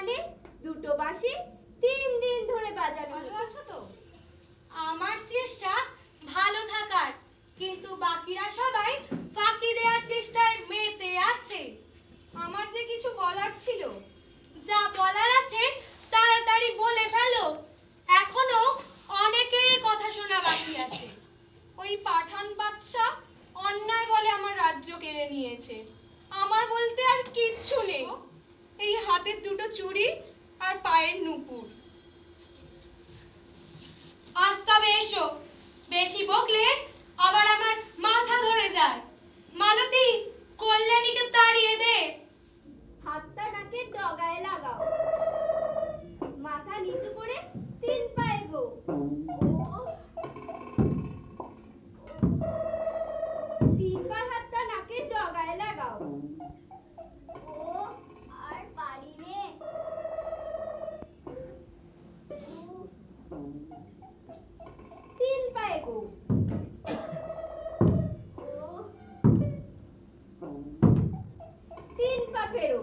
কানে দুটো বাঁশি তিন দিন ধরে বাজানো ভালো আছো তো? আমার চেষ্টা ভালো থাকার কিন্তু বাকিরা সবাই ফাঁকি দেওয়ার চেষ্টায় মেতে আছে। আমার যে কিছু বলার ছিল যা বলার আছে তাড়াতাড়ি বলে ফেলো। এখনও অনেকের কথা শোনা বাকি আছে। ওই পাঠান বাদশা অন্যায় বলে আমার রাজ্য কেড়ে নিয়েছে। আমার বলতে আর কিচ্ছু নেই। হাতের দুটো চুড়ি আর পায়ের নুপুর। আজ তবে এসো, বেশি বকলে আবার আমার মাথা ধরে যায়। মালতী তিন পায়ে গো তিন পা ফেরো।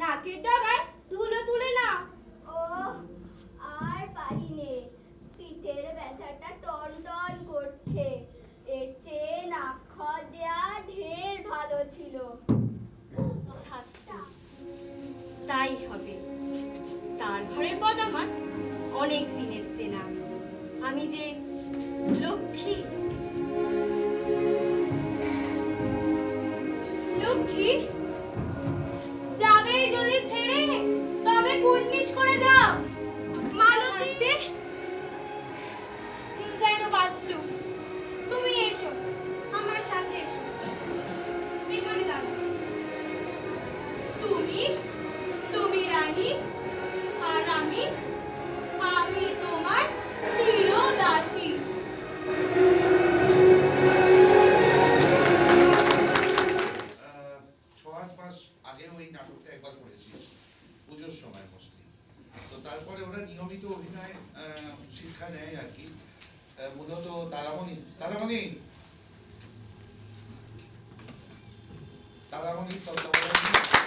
নাকের ডগায় অনেক দিনের চেনা। আমি যে লক্ষ্মী। লক্ষ্মী যাবে যদি ছেড়ে, তবে কুর্নিশ করে যাও। মালতীতে যেন বাঁচলু। তুমি এসো, আমার সাথে এসো। তুমি তুমি রানী সময় মোস্টলি তো তারপরে ওরা নিয়মিত অভিনয় শিক্ষা নেয় আর কি। মূলত তারামণি তারামণি! তারামণি তত্ত্বাবধানে